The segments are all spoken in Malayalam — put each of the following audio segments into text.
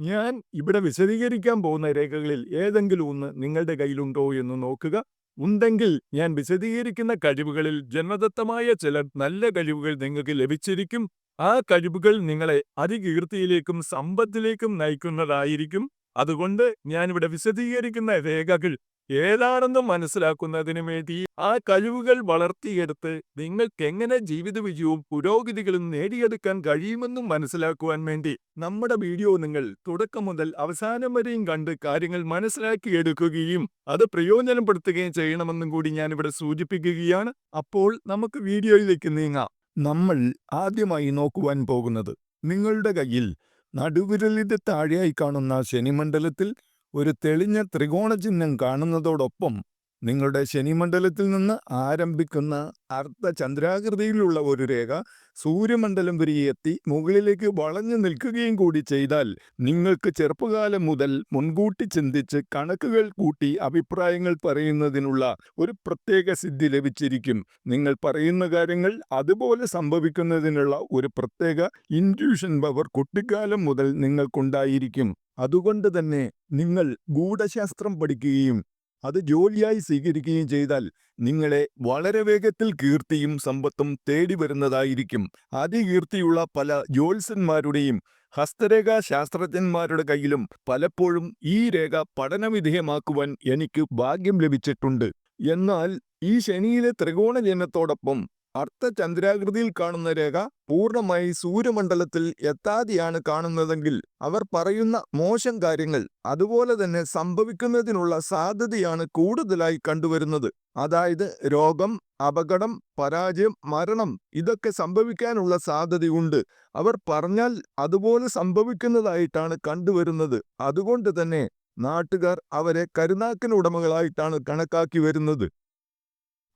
ഞാൻ ഇവിടെ വിശദീകരിക്കാൻ പോകുന്ന രേഖകളിൽ ഏതെങ്കിലും ഒന്ന് നിങ്ങളുടെ കയ്യിലുണ്ടോ എന്ന് നോക്കുക. ഉണ്ടെങ്കിൽ ഞാൻ വിശദീകരിക്കുന്ന കഴിവുകളിൽ ജന്മദത്തമായ ചില നല്ല കഴിവുകൾ നിങ്ങൾക്ക് ലഭിച്ചിരിക്കും. ആ കഴിവുകൾ നിങ്ങളെ അതികീർത്തിയിലേക്കും സമ്പത്തിലേക്കും നയിക്കുന്നതായിരിക്കും. അതുകൊണ്ട് ഞാനിവിടെ വിശദീകരിക്കുന്ന രേഖകൾ ഏതാണെന്ന് മനസ്സിലാക്കുന്നതിന് വേണ്ടി ആ കഴിവുകൾ വളർത്തിയെടുത്ത് നിങ്ങൾക്ക് എങ്ങനെ ജീവിത വിജയവും പുരോഗതികളും നേടിയെടുക്കാൻ കഴിയുമെന്നും മനസ്സിലാക്കുവാൻ വേണ്ടി നമ്മുടെ വീഡിയോ നിങ്ങൾ തുടക്കം മുതൽ അവസാനം വരെയും കണ്ട് കാര്യങ്ങൾ മനസ്സിലാക്കിയെടുക്കുകയും അത് പ്രയോജനപ്പെടുത്തുകയും ചെയ്യണമെന്നും കൂടി ഞാനിവിടെ സൂചിപ്പിക്കുകയാണ്. അപ്പോൾ നമുക്ക് വീഡിയോയിലേക്ക് നീങ്ങാം. നമ്മൾ ആദ്യമായി നോക്കുവാൻ പോകുന്നത് നിങ്ങളുടെ കയ്യിൽ നടുവിരലിന്റെ താഴെയായി കാണുന്ന ശനിമണ്ഡലത്തിൽ ഒരു തെളിഞ്ഞ ത്രികോണ ചിഹ്നം കാണുന്നതോടൊപ്പം നിങ്ങളുടെ ശനിമണ്ഡലത്തിൽ നിന്ന് ആരംഭിക്കുന്ന അർദ്ധചന്ദ്രാകൃതിയിലുള്ള ഒരു രേഖ സൂര്യമണ്ഡലം വരെ എത്തി മുകളിലേക്ക് വളഞ്ഞു നിൽക്കുകയും കൂടി ചെയ്താൽ നിങ്ങൾക്ക് ചെറുപ്പകാലം മുതൽ മുൻകൂട്ടി ചിന്തിച്ച് കണക്കുകൾ കൂട്ടി അഭിപ്രായങ്ങൾ പറയുന്നതിനുള്ള ഒരു പ്രത്യേക സിദ്ധി ലഭിച്ചിരിക്കും. നിങ്ങൾ പറയുന്ന കാര്യങ്ങൾ അതുപോലെ സംഭവിക്കുന്നതിനുള്ള ഒരു പ്രത്യേക ഇൻഡ്യൂഷൻ പവർ കുട്ടിക്കാലം മുതൽ നിങ്ങൾക്കുണ്ടായിരിക്കും. അതുകൊണ്ട് തന്നെ നിങ്ങൾ ഗൂഢശാസ്ത്രം പഠിക്കുകയും അത് ജോലിയായി സ്വീകരിക്കുകയും ചെയ്താൽ നിങ്ങളെ വളരെ വേഗത്തിൽ കീർത്തിയും സമ്പത്തും തേടി വരുന്നതായിരിക്കും. അതികീർത്തിയുള്ള പല ജ്യോത്സ്യന്മാരുടെയും ഹസ്തരേഖാ ശാസ്ത്രജ്ഞന്മാരുടെ കയ്യിലും പലപ്പോഴും ഈ രേഖ പഠനവിധേയമാക്കുവാൻ എനിക്ക് ഭാഗ്യം ലഭിച്ചിട്ടുണ്ട്. എന്നാൽ ഈ ശനിയിലെ ത്രികോണ ജനത്തോടൊപ്പം അർത്ഥചന്ദ്രാകൃതിയിൽ കാണുന്ന രേഖ പൂർണമായി സൂര്യമണ്ഡലത്തിൽ എത്താതെയാണ് കാണുന്നതെങ്കിൽ അവർ പറയുന്ന മോശം കാര്യങ്ങൾ അതുപോലെ തന്നെ സംഭവിക്കുന്നതിനുള്ള സാധ്യതയാണ് കൂടുതലായി കണ്ടുവരുന്നത്. അതായത് രോഗം അപകടം പരാജയം മരണം ഇതൊക്കെ സംഭവിക്കാനുള്ള സാധ്യതയുണ്ട്. അവർ പറഞ്ഞാൽ അതുപോലെ സംഭവിക്കുന്നതായിട്ടാണ് കണ്ടുവരുന്നത്. അതുകൊണ്ട് തന്നെ നാട്ടുകാർ അവരെ കരുനാക്കിന് ഉടമകളായിട്ടാണ് കണക്കാക്കി വരുന്നത്.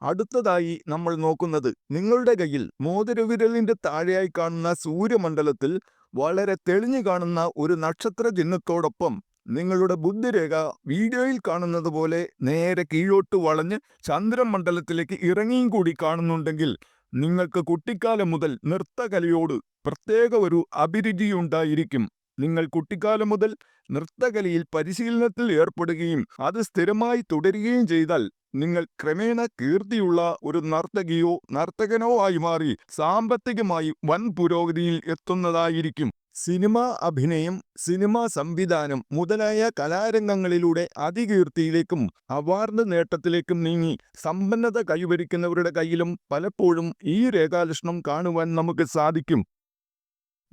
അടുത്തതായി നമ്മൾ നോക്കുന്നത് നിങ്ങളുടെ കയ്യിൽ മോതിരവിരലിന്റെ താഴെയായി കാണുന്ന സൂര്യമണ്ഡലത്തിൽ വളരെ തെളിഞ്ഞു കാണുന്ന ഒരു നക്ഷത്ര ചിഹ്നത്തോടൊപ്പം നിങ്ങളുടെ ബുദ്ധിരേഖ വീഡിയോയിൽ കാണുന്നത് പോലെ നേരെ കീഴോട്ട് വളഞ്ഞ് ചന്ദ്രമണ്ഡലത്തിലേക്ക് ഇറങ്ങിയും കൂടി കാണുന്നുണ്ടെങ്കിൽ നിങ്ങൾക്ക് കുട്ടിക്കാലം മുതൽ നൃത്തകലയോട് പ്രത്യേക ഒരു അഭിരുചിയുണ്ടായിരിക്കും. നിങ്ങൾ കുട്ടിക്കാലം മുതൽ നൃത്തകലയിൽ പരിശീലനത്തിൽ ഏർപ്പെടുകയും അത് സ്ഥിരമായി തുടരുകയും ചെയ്താൽ നിങ്ങൾ ക്രമേണ കീർത്തിയുള്ള ഒരു നർത്തകിയോ നർത്തകനോ ആയി മാറി സാമ്പത്തികമായി വൻ പുരോഗതിയിൽ എത്തുന്നതായിരിക്കും. സിനിമ അഭിനയം സിനിമാ സംവിധാനം മുതലായ കലാരംഗങ്ങളിലൂടെ അതികീർത്തിയിലേക്കും അവാർഡ് നേട്ടത്തിലേക്കും നീങ്ങി സമ്പന്നത കൈവരിക്കുന്നവരുടെ കയ്യിലും പലപ്പോഴും ഈ രേഖാലക്ഷണം കാണുവാൻ നമുക്ക് സാധിക്കും.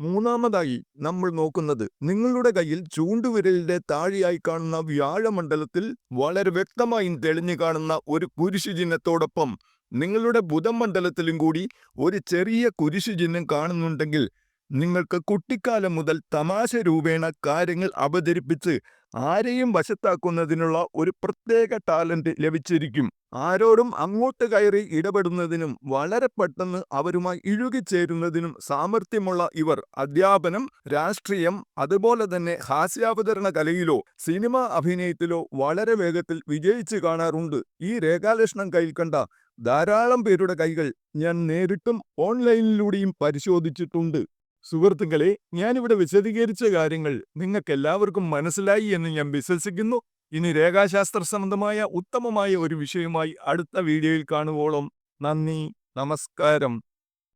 മൂന്നാമതായി നമ്മൾ നോക്കുന്നത് നിങ്ങളുടെ കയ്യിൽ ചൂണ്ടുവിരലിന്റെ താഴെയായി കാണുന്ന വ്യാഴമണ്ഡലത്തിൽ വളരെ വ്യക്തമായും തെളിഞ്ഞു കാണുന്ന ഒരു കുരിശു ചിഹ്നത്തോടൊപ്പം നിങ്ങളുടെ ബുധമണ്ഡലത്തിലും കൂടി ഒരു ചെറിയ കുരിശു ചിഹ്നം കാണുന്നുണ്ടെങ്കിൽ നിങ്ങൾക്ക് കുട്ടിക്കാലം മുതൽ തമാശ രൂപേണ കാര്യങ്ങൾ അവതരിപ്പിച്ച് ആരെയും വശത്താക്കുന്നതിനുള്ള ഒരു പ്രത്യേക ടാലന്റ് ലഭിച്ചിരിക്കും. ആരോടും അങ്ങോട്ട് കയറി ഇടപെടുന്നതിനും വളരെ പെട്ടെന്ന് അവരുമായി ഇഴുകിച്ചേരുന്നതിനും സാമർഥ്യമുള്ള ഇവർ അധ്യാപനം രാഷ്ട്രീയം അതുപോലെ തന്നെ ഹാസ്യാവതരണ കലയിലോ സിനിമ അഭിനയത്തിലോ വളരെ വേഗത്തിൽ വിജയിച്ചു കാണാറുണ്ട്. ഈ രേഖാലക്ഷണം കയ്യിൽ കണ്ട ധാരാളം പേരുടെ കൈകൾ ഞാൻ നേരിട്ടും ഓൺലൈനിലൂടെയും പരിശോധിച്ചിട്ടുണ്ട്. സുഹൃത്തുക്കളെ ഞാനിവിടെ വിശദീകരിച്ച കാര്യങ്ങൾ നിങ്ങൾക്ക് എല്ലാവർക്കും മനസ്സിലായി എന്ന് ഞാൻ വിശ്വസിക്കുന്നു. ഇനി രേഖാശാസ്ത്ര സംബന്ധമായ ഉത്തമമായ ഒരു വിഷയമായി അടുത്ത വീഡിയോയിൽ കാണുവോളം. നന്ദി നമസ്കാരം.